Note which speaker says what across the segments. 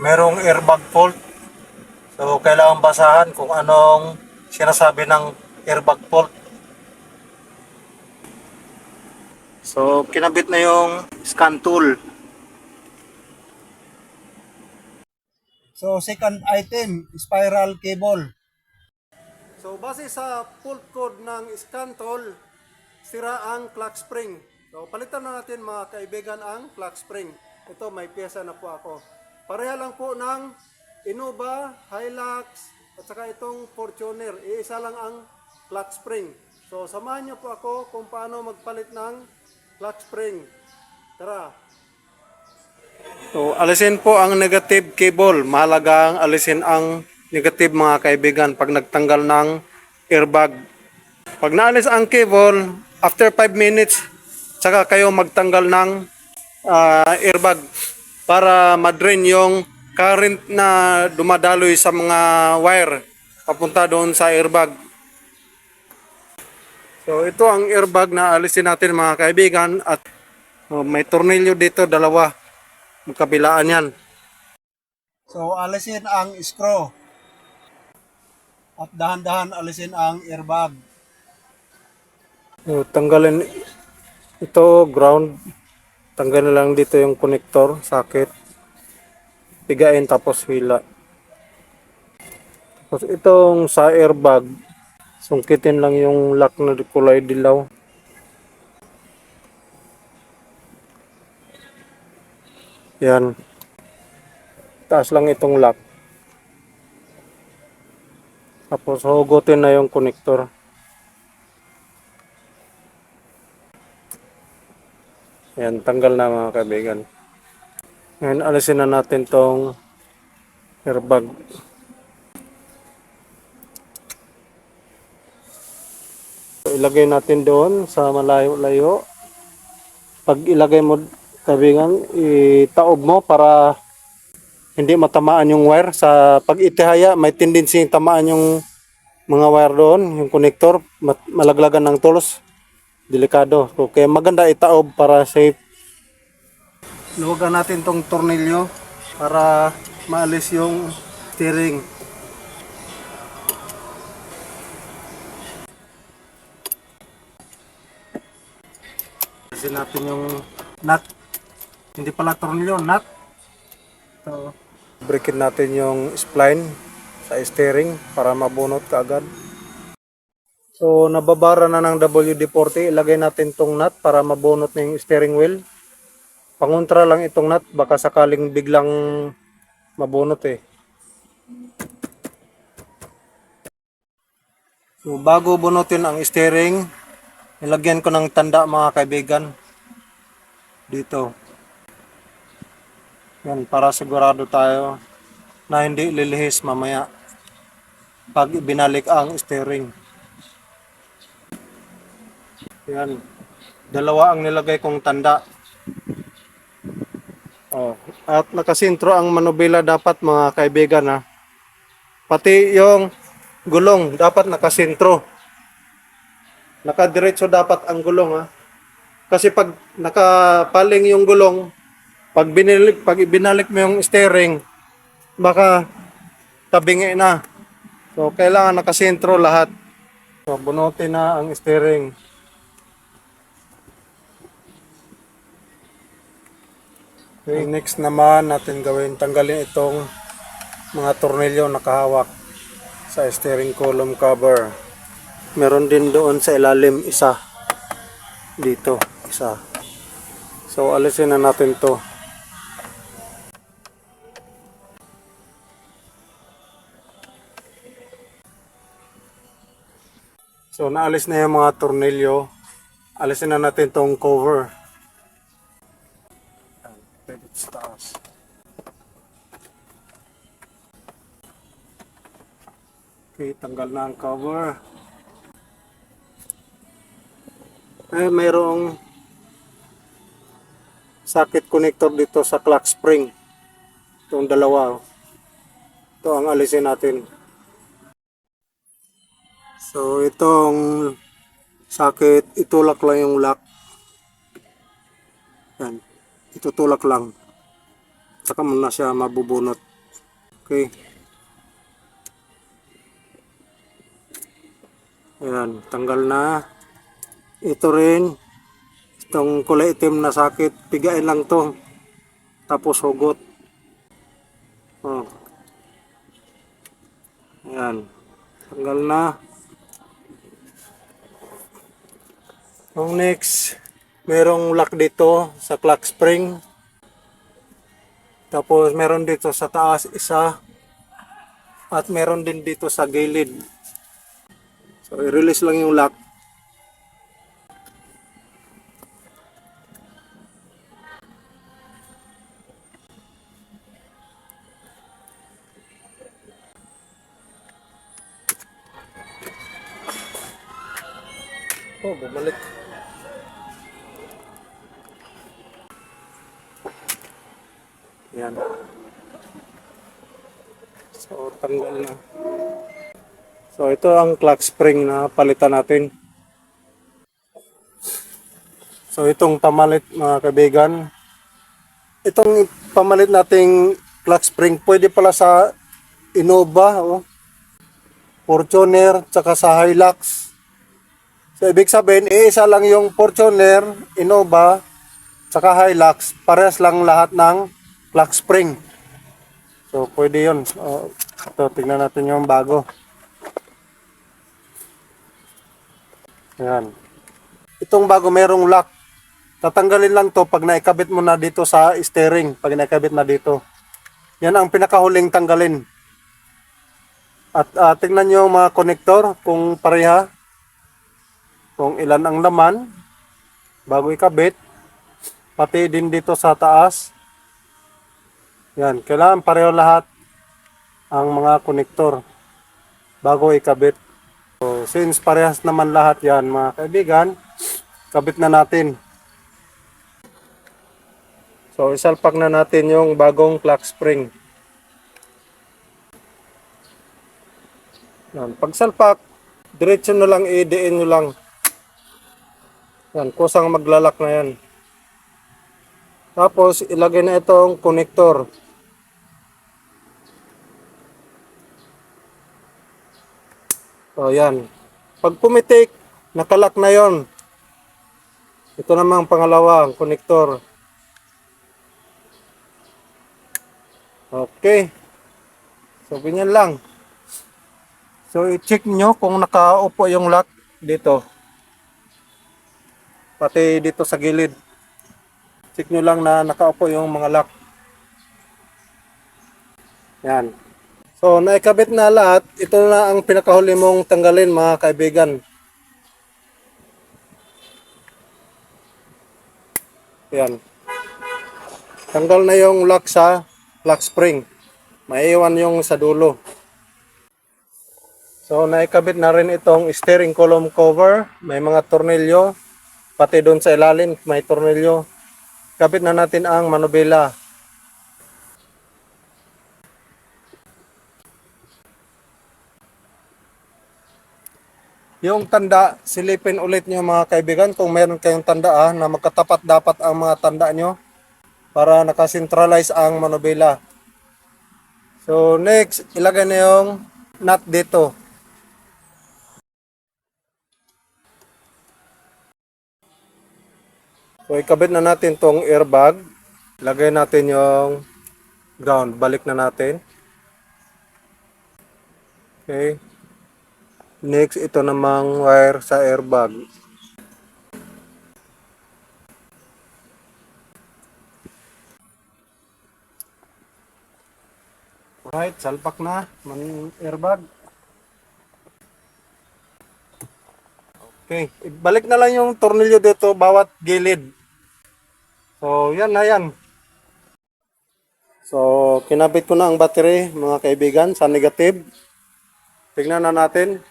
Speaker 1: merong airbag fault. So, kailangan basahan kung anong sinasabi ng airbag fault. So, kinabit na yung scan tool. So, second item, spiral cable. So, base sa fault code ng scan tool, sira ang clutch spring. So, palitan na natin mga kaibigan ang clutch spring. Ito, may pyesa na po ako. Pareha lang po ng Innova, Hilux, at saka itong Fortuner. Iisa lang ang clutch spring. So, samahan niyo po ako kung paano magpalit ng clutch spring. Tara! So, alisin po ang negative cable. Mahalaga ang alisin ang negative mga kaibigan pag nagtanggal ng airbag. Pag naalis ang cable, after 5 minutes, saka kayo magtanggal ng ah, airbag para madrain yung current na dumadaloy sa mga wire papunta doon sa airbag. So ito ang airbag na alisin natin mga kaibigan at oh, may tornilyo dito dalawa magkabilaan yan. So alisin ang screw at dahan-dahan alisin ang airbag. So, tanggalin ito ground tanggalin lang dito yung connector socket pigain tapos hila. Tapos itong sa airbag sungkitin lang yung lock na kulay dilaw. Yan. Taas lang itong lock. Tapos hugutin na yung connector Yan, tanggal na mga kaibigan. Ngayon, alisin na natin tong airbag. So, ilagay natin doon sa malayo-layo. Pag ilagay mo, kaibigan, itaob mo para hindi matamaan yung wire. Sa pag itihaya, may tendency tamaan yung mga wire doon, yung connector, malaglagan ng tools delikado. So, kaya maganda itaob para safe. Luwagan natin tong tornilyo para maalis yung steering. Alisin natin yung nut. Hindi pala tornilyo, nut. So, breakin natin yung spline sa steering para mabunot kaagad. So, nababara na ng WD-40. Ilagay natin tong nut para mabunot na yung steering wheel. Pangontra lang itong nut. Baka sakaling biglang mabunot eh. So, bago bunutin ang steering, nilagyan ko ng tanda mga kaibigan. Dito. Yan, para sigurado tayo na hindi lilihis mamaya pag binalik ang steering. Yan. Dalawa ang nilagay kong tanda. Oh, at nakasintro ang manubela dapat mga kaibigan ha. Pati yung gulong dapat nakasintro. Nakadiretso dapat ang gulong ha. Kasi pag nakapaling yung gulong, pag binalik, pag binalik mo yung steering, baka tabingi na. So kailangan nakasintro lahat. So bunutin na ang steering. Okay, next naman natin gawin, tanggalin itong mga tornilyo nakahawak sa steering column cover. Meron din doon sa ilalim isa. Dito, isa. So, alisin na natin to. So, naalis na yung mga tornilyo. Alisin na natin tong cover. Tanggal na ang cover. Eh, mayroong socket connector dito sa clock spring. Itong dalawa. oh. Ito ang alisin natin. So, itong socket, itulak lang yung lock. Yan. Itutulak lang. Saka mo na siya mabubunot. Okay. Ayan, tanggal na. Ito rin. Itong kulay itim na sakit, pigain lang to. Tapos hugot. Oh. Ayan. Tanggal na. Ang next, merong lock dito sa clock spring. Tapos meron dito sa taas isa. At meron din dito sa gilid. So i-release lang yung lock. Oh, bumalik. Yan. So, tanggal na. So, ito ang clock spring na palitan natin. So, itong pamalit mga kaibigan. Itong pamalit nating clock spring, pwede pala sa Innova, oh. Fortuner, tsaka sa Hilux. So, ibig sabihin, iisa lang yung Fortuner, Innova, tsaka Hilux. Parehas lang lahat ng clock spring. So, pwede yun. So, ito, tignan natin yung bago. Ayan. Itong bago, merong lock. Tatanggalin lang to pag naikabit mo na dito sa steering. Pag naikabit na dito. Yan ang pinakahuling tanggalin. At ah, tingnan nyo mga konektor kung pareha. Kung ilan ang laman. Bago ikabit. Pati din dito sa taas. Yan. Kailangan pareho lahat ang mga konektor. Bago ikabit. So, since parehas naman lahat yan mga kaibigan. Kabit na natin. So, isalpak na natin yung bagong clock spring. Yan. Pag salpak, diretso na lang, i-diin nyo lang. Yan, kusang maglalak na yan. Tapos, ilagay na itong connector. So, yan. Pag pumitik, nakalak na yon. Ito namang pangalawa, ang connector. Okay. So, ganyan lang. So, i-check nyo kung nakaupo yung lock dito. Pati dito sa gilid. Check nyo lang na nakaupo yung mga lock. Yan. So, naikabit na lahat. Ito na ang pinakahuli mong tanggalin mga kaibigan. Yan. Tanggal na yung lock sa lock spring. Maiiwan yung sa dulo. So, naikabit na rin itong steering column cover. May mga tornilyo. Pati doon sa ilalim, may tornilyo. Kabit na natin ang manubela. Yung tanda, silipin ulit nyo mga kaibigan kung meron kayong tanda ah, na magkatapat dapat ang mga tanda nyo para nakasentralize ang manubela. So next, ilagay na yung nut dito. So ikabit na natin tong airbag. Lagay natin yung ground. Balik na natin. Okay. Next, ito namang wire sa airbag. Alright, salpak na. Man airbag. Okay, balik na lang yung tornilyo dito bawat gilid. So, yan na yan. So, kinabit ko na ang battery, mga kaibigan, sa negative. Tignan na natin.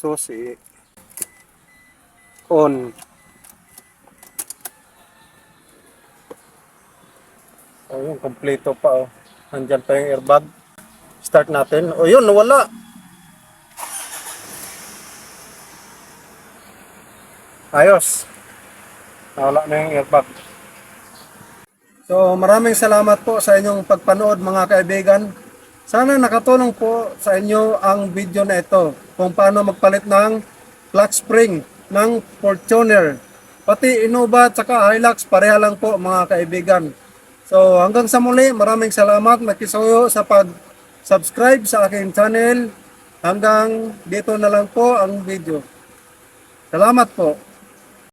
Speaker 1: susi eh. on. Oh, Ayun kompleto pa oh. Nandyan pa yung airbag. Start natin. O oh, yun nawala. Ayos. Nawala na yung airbag. So maraming salamat po sa inyong pagpanood mga kaibigan. Sana nakatulong po sa inyo ang video na ito kung paano magpalit ng clutch spring ng Fortuner. Pati Innova at saka Hilux pareha lang po mga kaibigan. So hanggang sa muli, maraming salamat makisuyo sa pag-subscribe sa aking channel. Hanggang dito na lang po ang video. Salamat po.